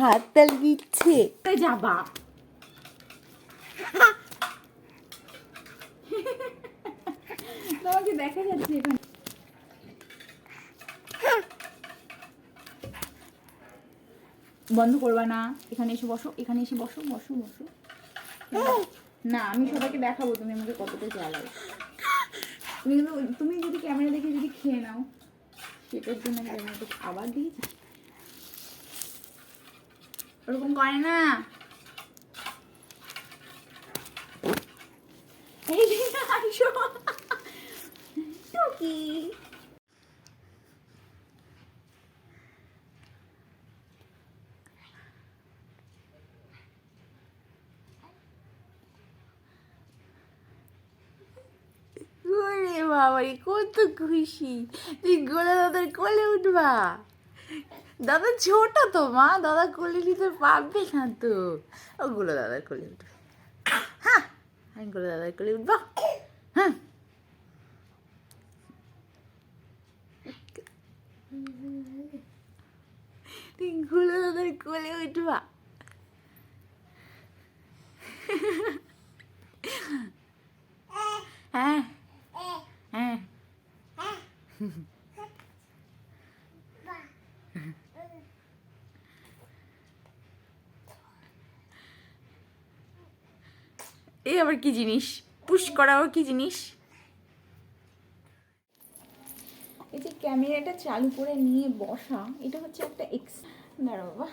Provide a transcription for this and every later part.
হাত তাল দিচ্ছে যাবা তোমাকে দেখা যাচ্ছে এখানে। বন্ধ করবা না। এখানে এসে বসো, এখানে এসে বসো বসো বসো। না, আমি সবাইকে দেখাবো তুমি আমাকে কতটা জ্বালাও। তুমি কিন্তু তুমি যদি ক্যামেরা দেখে যদি খেয়ে নাও, সেটার জন্য ক্যামেরাটা আবার দিয়েছি ওরকম করে না এই যে আসো টুকি ওরে বাবা রে কত খুশি তুই গোলা দাদার কোলে উঠবা দাদা ছোট তো, মা। দাদা কোলে নিতে পারবে না তো। ও, গোলা দাদার কোলে উঠবে। হ্যাঁ আমি গোলা দাদার কোলে উঠবো। হ্যাঁ। তুই গোলা দাদার কোলে উঠবা হ্যাঁ হ্যাঁ আবার কি জিনিস? পুশ করাও কি জিনিস? এই যে ক্যামেরাটা চালু করে নিয়ে বসা, এটা হচ্ছে একটা এক্স দাঁড়া বাবা।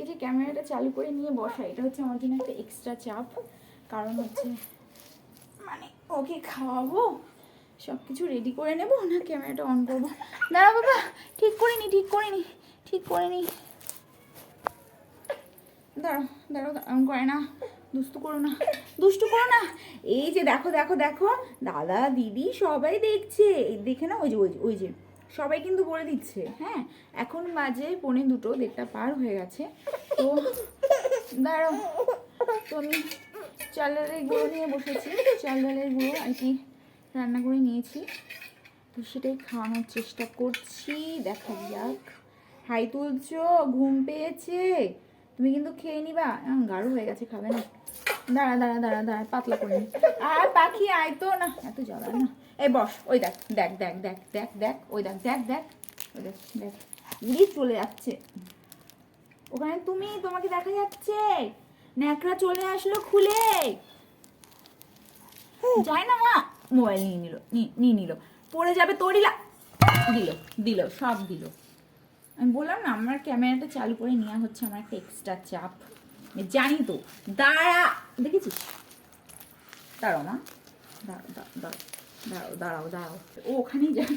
এই যে ক্যামেরাটা চালু করে নিয়ে বসা, এটা হচ্ছে আমার জন্য একটা এক্সট্রা চাপ। কারণ হচ্ছে মানে ওকে খাওয়াবো সব কিছু রেডি করে নেব না ক্যামেরাটা অন করব। দাঁড়া বাবা, ঠিক করিনি ঠিক করে নি, ঠিক করিনি দাঁড়াও দাঁড়াও এমন করে না দুষ্টু করো না, দুষ্টু করো না। এই যে দেখো দেখো দেখো, দাদা, দিদি সবাই দেখছে। এই দেখে না ওই যে ওই যে ওই যে, সবাই কিন্তু বলে দিচ্ছে হ্যাঁ? এখন বাজে পৌনে দুটো, দেড়টা পার হয়ে গেছে। তো দাঁড়াও, তো আমি চাল ডালের গুঁড়ো নিয়ে বসেছি। চাল ডালের গুঁড়ো আর কি রান্না করে নিয়েছি। তো সেটাই খাওয়ানোর চেষ্টা করছি। দেখা যাক। হাই তুলছো, ঘুম পেয়েছে? তুমি কিন্তু খেয়ে নিবা। গাঢ় হয়ে গেছে, খাবে না। দাঁড়া দাঁড়া দাঁড়া দাঁড়া, পাতলা করে। আর পাখি, আয় তো না, এত জ্বালা না। এই বস, ওই দেখ দেখ দেখ দেখ দেখ দেখ, ওই দেখ দেখ দেখ, ওই দেখ দেখ। উড়ি চলে যাচ্ছে। ওখানে তুমি, তোমাকে দেখা যাচ্ছে। ন্যাকড়া চলে আসলো খুলে। যায় না মা। মোবাইল নিয়ে নিল নিয়ে নিল। পড়ে যাবে তোরই লা দিল দিল, সব দিল। আমি বললাম না, আমার ক্যামেরাটা চালু করে নেওয়া হচ্ছে আমার একটা এক্সট্রা চাপ। জানি তো। দাঁড়া, দেখেছিস? দাঁড়াও মা। দাঁড়াও দাঁড়াও দাঁড়াও দাঁড়াও দাঁড়াও ও ওখানেই যাই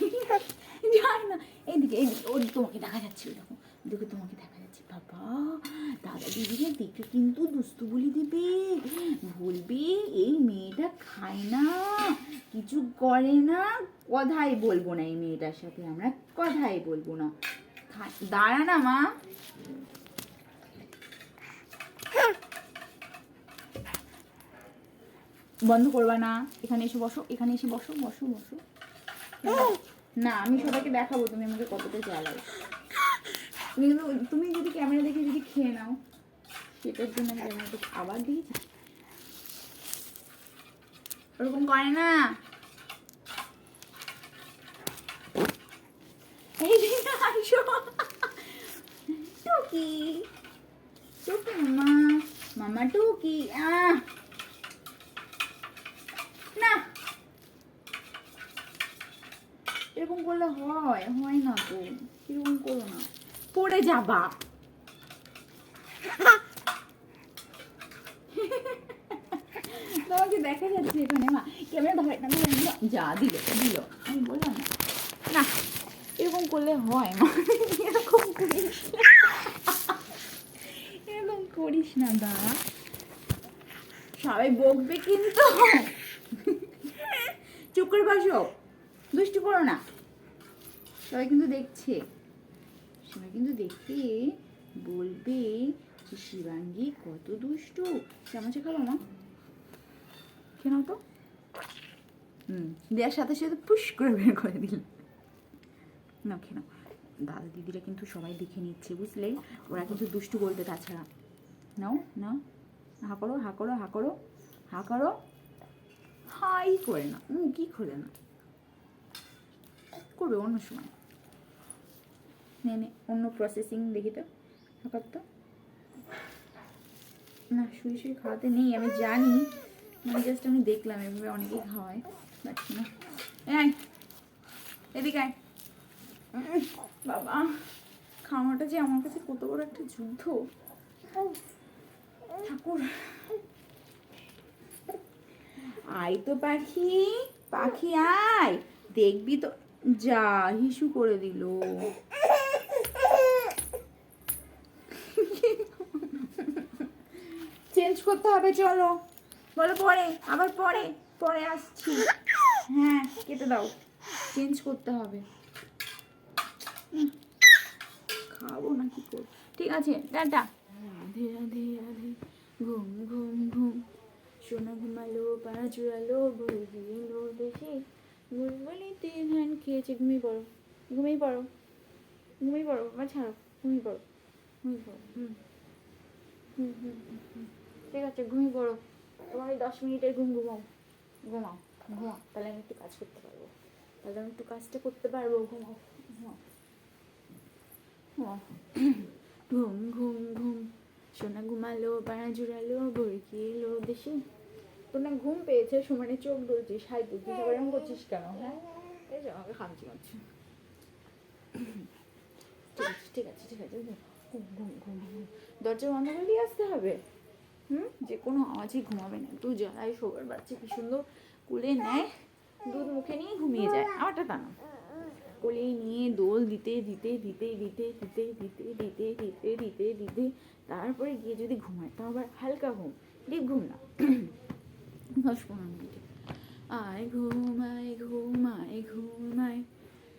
যাই না। এইদিকে এইদিকে। ওই তোমাকে দেখা যাচ্ছে ওই দেখো। দেখো তোমাকে দেখা যাচ্ছে। বাবা, দাদা দিদিকে দেখে কিন্তু দুস্তু বলি দিবে। বলবে, এই মেয়েটা খায় না, কিছু করে না। কথাই বলব না এই মেয়েটার সাথে। আমরা কথাই বলব না। খা- দাঁড়া না মা বন্ধ করবা না। এখানে এসে বসো, এখানে এসে বসো বসো বসো। না, আমি সবাইকে দেখাবো তুমি আমাকে কতটা জ্বালাও। তুমি যদি ক্যামেরা দেখে যদি খেয়ে নাও, সেটার জন্য আমি ক্যামেরাটা আবার দিয়েছি ওরকম করে না। টুকি টুকি মামা মামা টুকি আহ না। এরকম করলে হয় হয় না তো। এরকম করো না। পড়ে যাবা তোমাকে দেখা যাচ্ছে এখানে, মা। ক্যামেরা ধরে না। যা, দিল দিল। আমি বললাম না। না। এরকম করলে হয়? মা এরকম করিস এরকম করিস না, দা। সবাই বকবে কিন্তু। চুপ করে বসো। দুষ্টু করো না। সবাই কিন্তু দেখছে। সবাই কিন্তু দেখে বলবে যে, শিবাঙ্গী কত দুষ্টু। চামচে খাব মা। কেন তো। হুম, দেওয়ার সাথে সাথে পুশ করে বের করে দিল। না কেন দাদা দিদিরা কিন্তু সবাই দেখে নিচ্ছে, বুঝলে? ওরা কিন্তু দুষ্টু বলতে তাছাড়া। নাও নাও। হা করো হা করো হা করো হা করো। হাই করে না কি করে না? করবে অন্য সময়। নে নে, অন্য প্রসেসিং দেখি তো হাঁকার তো। না, শুয়ে শুয়ে খাওয়াতে নেই, আমি জানি। মানে জাস্ট আমি দেখলাম, এভাবে অনেকেই খাওয়ায় বাট না। এদিকে আয়। বাবা খাওয়াটা যে আমার কাছে কত বড় একটা যুদ্ধ। ঠাকুর, আয় তো পাখি পাখি আয়, দেখবি তো যা হিসু করে দিল। চেঞ্জ করতে হবে, চলো। বলো পরে, আবার পরে পরে আসছি। হ্যাঁ কেটে দাও। চেঞ্জ করতে হবে। খাব না কি করব? ঠিক আছে, টাটা। রাধে রাধে রাধে, ঘুম ঘুম ঘুম। সোনা ঘুমালো পাড়া চুড়ালো বই এলো দেখে। বুলবুলিতে ধান খেয়েছে, ঘুমিয়ে পড়ো ঘুমিয়ে পড়ো ঘুমিয়ে পড়ো বা ছাড়ো, ঘুমিয়ে পড়ো ঘুমিয়ে পড়ো, হুম। হুম হুম হুম। ঠিক আছে, ঘুমিয়ে পড়ো। তোমার ওই দশ মিনিটের ঘুম ঘুমাও ঘুমাও ঘুমাও, তাহলে আমি একটু কাজ করতে পারব। তাহলে আমি একটু কাজটা করতে পারব, ঘুমাও ঘুমাও। ঘুম ঘুম ঘুম। সোনা ঘুমালো পাড়া জুড়ালো বরকি এলো দেশে। তোর না ঘুম পেয়েছে, সমানে চোখ ডলছিস হাই তুলছিস আবার এরকম করছিস কেন হ্যাঁ? এই যে আমাকে খামচি মারছি। ঠিক আছে ঠিক আছে ঠিক আছে, ঘুম ঘুম ঘুম দরজা বন্ধ করে দিয়ে আসতে হবে। হুম? যে কোনো আওয়াজই ঘুমাবে না। তুই জ্বালায় শোবার বাচ্চা কি সুন্দর। কুলে নেয়, দুধ মুখে নিয়ে ঘুমিয়ে যায়। আমারটা তা না। কোলে নিয়ে দোল দিতে দিতে দিতে দিতে দিতে দিতে দিতে দিতে দিতে দিতে তারপরে গিয়ে যদি ঘুমায় তো আবার হালকা ঘুম ডিপ ঘুম না দশ পনেরো মিনিটে আয় ঘুমায় ঘুমায় ঘুমায়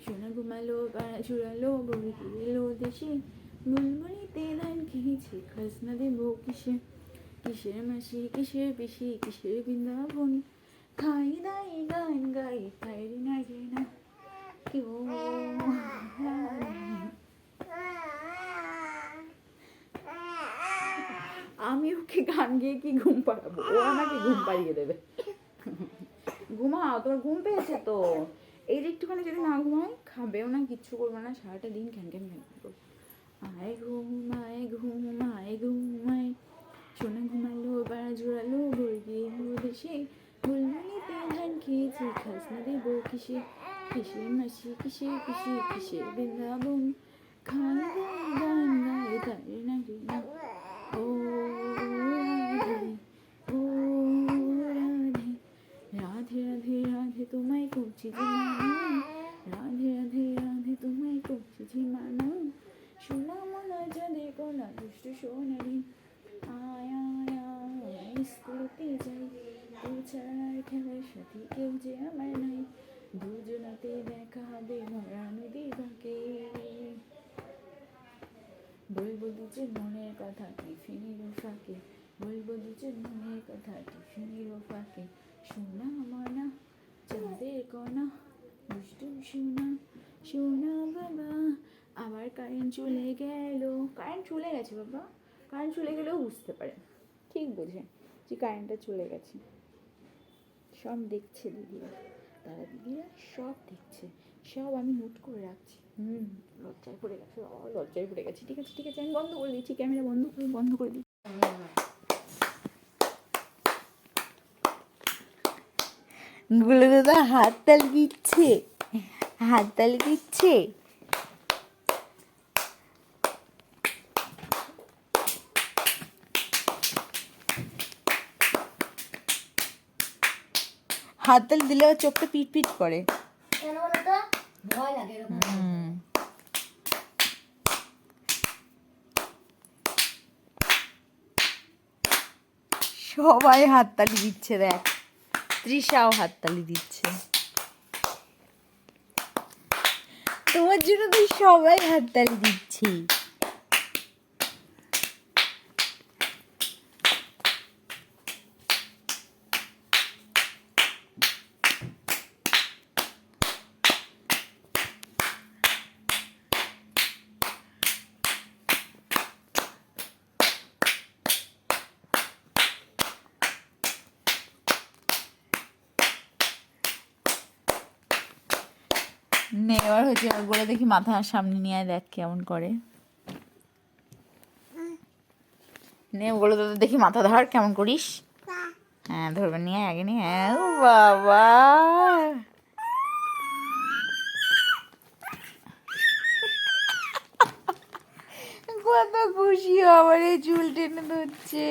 সোনা ঘুমালো পাড়া চুড়ালো বড়ি এলো দেশে বুলবুলিতে ধান খেয়েছি খাজনা দেবো কিসে কিসের মাসি কিসের পিসি কিসের বৃন্দাবন খাই দাই গান গাই খাই রে না আমি ওকে গান গিয়ে কি ঘুম পাড়াবো? ও আমাকে ঘুম পাড়িয়ে দেবে। ঘুমাও তোমার ঘুম পেয়েছে তো? এই যে একটুখানি যদি না ঘুমায় খাবেও না, কিচ্ছু করবে না, সারাটা দিন খ্যান খ্যান খ্যান করবে। আয় ঘুমায় ঘুমায় ঘুমায়, সোনা ঘুমালো পাড়া জোড়ালো বর্গি এলো দেশে বুলবুলিতে ধান খেয়েছি খাসনা দেবো কিসে? কিসের মাসি কিসের পিসি কিসের বৃন্দাবন খান গান গায়ে তারে না রে না ও রাধে ও রাধে রাধে রাধে রাধে তোমায় করছি যে মানা রাধে রাধে রাধে তোমায় করছি যে মানা সোনা মোনা যাদের কলা দুষ্ট সোনারি আয় আয় আয় স্কুলেতে যাই তুই ছাড়া খেলার সাথে কেউ যে আমার নাই দুজনাতে দেখা হবে মরা নদীর বাঁকে বলব দুজন মনের কথা টিফিনের ফাঁকে বলব দুজন মনের কথা টিফিনের ফাঁকে সোনা মনা চাঁদের কণা দুষ্টু সোনা সোনা বাবা আবার কারেন্ট চলে গেল। কারেন্ট চলে গেছে বাবা। কারেন্ট চলে গেলেও বুঝতে পারে। ঠিক বোঝে যে কারেন্টটা চলে গেছে। সব দেখছে দিদিরা তারা দিদিরা সব দেখছে। সব আমি নোট করে রাখছি। হুম, লজ্জায় পড়ে গেছে বাবা, লজ্জায় পড়ে গেছে। ঠিক আছে ঠিক আছে, আমি বন্ধ করে দিচ্ছি ক্যামেরা বন্ধ করে বন্ধ করে দিচ্ছি। গুলো দাদা হাততাল দিচ্ছে হাততাল দিচ্ছে। হাততালি দিলে চোখটা পিট পিট করে। সবাই হাততালি দিচ্ছে দেখ। তৃষাও হাততালি দিচ্ছে। তোমার জন্য তো সবাই হাততালি দিচ্ছি। নে, এবার হচ্ছে বলে দেখি মাথা সামনে নিয়ে দেখ কেমন করে। নে বলে তো দেখি মাথা ধর, কেমন করিস। হ্যাঁ ধরবে, নিয়ে আগে, নিয়ে ও বাবা। কত খুশি আমার এই চুল টেনে ধরছে।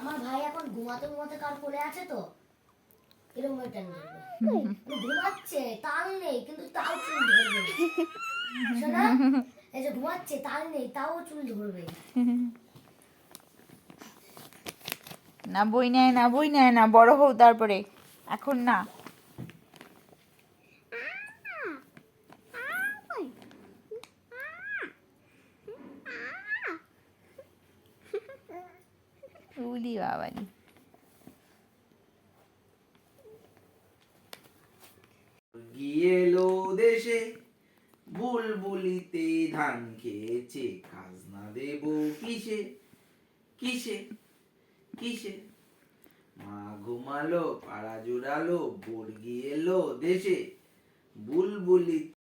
আমার ভাই এখন ঘুমাতে ঘুমাতে কার কোলে আছে তো এরকম ও ঘুমাচ্ছে, তাল নেই, কিন্তু তাও চুল ধরবে। শোনা? এই যে ঘুমাচ্ছে, তাল নেই, তাও চুল ধরবে। না বই নেয়, না বই নেয় না, বড় হও তারপরে। এখন না। উলি বাবারি। দেশে বুলবুলিতে ধান খেয়েছে, খাজনা দেব কিসে? কিসে? কিসে? মা ঘুমালো, পাড়া জুড়ালো, বর্গি এলো দেশে। বুলবুলি